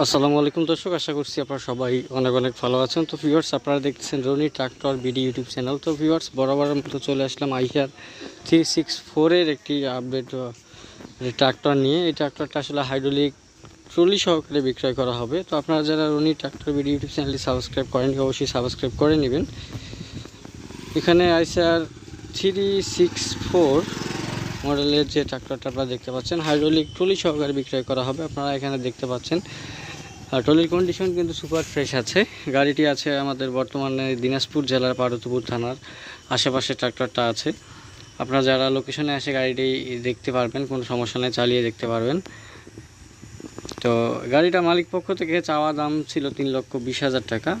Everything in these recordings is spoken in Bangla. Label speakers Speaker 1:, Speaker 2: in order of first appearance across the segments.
Speaker 1: আসসালামু আলাইকুম দর্শক, আশা করছি আপনারা সবাই অনেক অনেক ভালো আছেন। তো ভিউয়ার্স আপনারা দেখছেন Roni tractor BD YouTube channel তো ভিউয়ার্স বরাবরের মতো চলে আসলাম আইহার থ্রি সিক্স ফোরের একটি আপডেট ট্রাক্টর নিয়ে। এই ট্রাক্টরটা আসলে হাইড্রোলিক ট্রলি সহকারে বিক্রয় করা হবে। তো আপনারা যারা রনি ট্রাক্টর বিডি ইউটিউব চ্যানেলটি সাবস্ক্রাইব করেনি অবশ্যই সাবস্ক্রাইব করে নেবেন। এখানে আইসার থ্রি সিক্স ফোর মডেলের যে ট্রাক্টরটা আপনারা দেখতে পাচ্ছেন হাইড্রোলিক ট্রলি সহকারে বিক্রয় করা হবে। আপনারা এখানে দেখতে পাচ্ছেন আর ট্রলির কন্ডিশন কিন্তু সুপার ফ্রেশ আছে। গাড়িটি আছে আমাদের বর্তমানে দিনাজপুর জেলার পার্বতীপুর থানার আশেপাশে ট্রাক্টরটা আছে। আপনারা যারা লোকেশনে আসে গাড়িটি দেখতে পারবেন, কোনো সমস্যা নেই, চালিয়ে দেখতে পারবেন। তো গাড়িটা মালিক পক্ষ থেকে চাওয়া দাম ছিল তিন লক্ষ বিশ হাজার টাকা।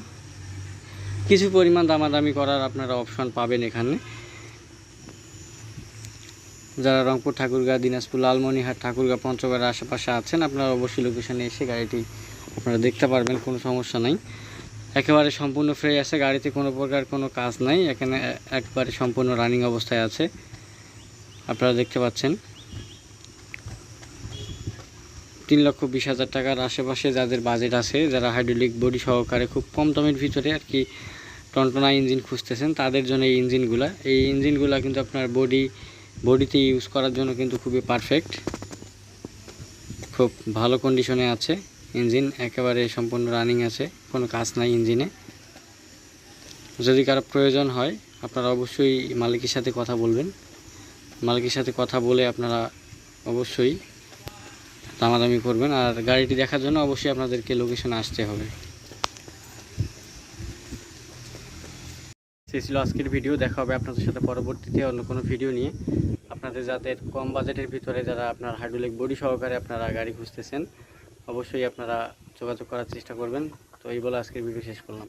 Speaker 1: কিছু পরিমাণ দামাদামি করার আপনারা অপশন পাবেন এখানে। যারা রংপুর, ঠাকুরগাঁ, দিনাজপুর লালমনিহাট ঠাকুরগাঁ, পঞ্চগড়ের আশেপাশে আছেন, আপনারা অবশ্যই লোকেশনে এসে গাড়িটি আপনারা দেখতে পারবেন, কোনো সমস্যা নাই। একেবারে সম্পূর্ণ ফ্রেশ আছে, গাড়িতে কোনো প্রকার কোনো কাজ নাই, এখানে একবারে সম্পূর্ণ রানিং অবস্থায় আছে। আপনারা দেখতে পাচ্ছেন। তিন লক্ষ বিশ হাজার টাকার আশেপাশে যাদের বাজেট আছে, যারা হাইড্রোলিক বডি সহকারে খুব কম দামের ভিতরে আর কি টনটনা ইঞ্জিন খুঁজতেছেন, তাদের জন্য এই ইঞ্জিনগুলা এই ইঞ্জিনগুলা কিন্তু আপনার বডি বডিতে ইউজ করার জন্য কিন্তু খুবই পারফেক্ট খুব ভালো কন্ডিশনে আছে। ইঞ্জিন একেবারে সম্পূর্ণ রানিং আছে, কোনো কাজ নাই ইঞ্জিনে যদি কারও প্রয়োজন হয়, আপনারা অবশ্যই মালিকের সাথে কথা বলবেন। মালিকের সাথে কথা বলে আপনারা অবশ্যই দামাদামি করবেন। আর গাড়িটি দেখার জন্য অবশ্যই আপনাদেরকে লোকেশনে আসতে হবে। সেই ছিল আজকের ভিডিও। দেখা হবে আপনাদের সাথে পরবর্তীতে অন্য কোনো ভিডিও নিয়ে। আপনাদের যাদের কম বাজেটের ভিতরে যারা আপনার হাইড্রোলিক বডি সহকারে আপনারা গাড়ি খুঁজতেছেন, অবশ্যই আপনারা যোগাযোগ করার চেষ্টা করবেন। তো এই বলে আজকের ভিডিও শেষ করলাম।